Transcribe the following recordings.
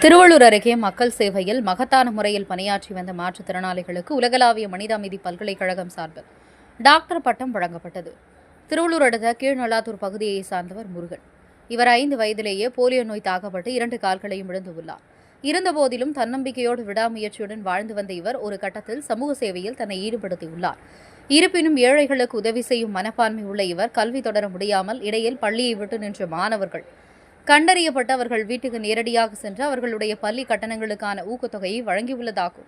திருவள்ளூர் அருகே மக்கள் சேவையில் மகத்தான முறையில் பணியாற்றி வந்த மாற்றுத்திறனாளிகளுக்கு உலகளாவிய மனித அமைதி பல்கலைக்கழகம் சார்பில் டாக்டர் பட்டம் வழங்கப்பட்டது. திருவள்ளூர் அடுத்த கீழ்நல்லாத்தூர் பகுதியை சார்ந்தவர் முருகன். இவர் ஐந்து வயதிலேயே போலியோ நோய் தாக்கப்பட்டு இரண்டு கால்களையும் இழந்து உள்ளார். இருந்தபோதிலும் தன்னம்பிக்கையோடு விடாமுயற்சியுடன் வாழ்ந்து வந்த இவர் ஒரு கட்டத்தில் சமூக சேவையில் தன்னை ஈடுபடுத்தியுள்ளார். இருப்பினும் ஏழைகளுக்கு உதவி செய்யும் மனப்பான்மை உள்ள இவர் கல்வி தொடர முடியாமல் இடையில் பள்ளியை விட்டு நின்ற மாணவர்கள் கண்டறியப்பட்டு அவர்கள் வீட்டுக்கு நேரடியாக சென்று அவர்களுடைய பள்ளி கட்டணங்களுக்கான ஊக்கத்தொகையை வழங்கியுள்ளதாகும்.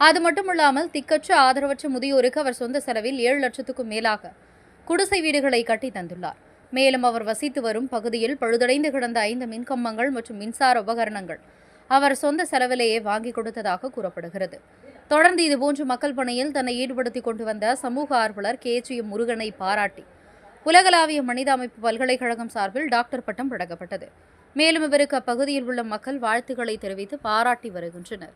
அது மட்டுமல்லாமல் திக்கற்ற ஆதரவற்ற முதியோருக்கு அவர் சொந்த செலவில் ஏழு லட்சத்துக்கும் மேலாக குடிசை வீடுகளை கட்டி தந்துள்ளார். மேலும் அவர் வசித்து வரும் பகுதியில் பழுதடைந்து கிடந்த ஐந்து மின்கம்பங்கள் மற்றும் மின்சார உபகரணங்கள் அவர் சொந்த செலவிலேயே வாங்கி கொடுத்ததாக கூறப்படுகிறது. தொடர்ந்து இதுபோன்று மக்கள் பணியில் தன்னை ஈடுபடுத்திக் கொண்டு வந்த சமூக ஆர்வலர் கே. ஜி. முருகனை பாராட்டி உலகளாவிய மனித அமைப்பு பல்கலைக்கழகம் சார்பில் டாக்டர் பட்டம் வழங்கப்பட்டது. மேலும் இவருக்கு அப்பகுதியில் உள்ள மக்கள் வாழ்த்துக்களை தெரிவித்து பாராட்டி வருகின்றனர்.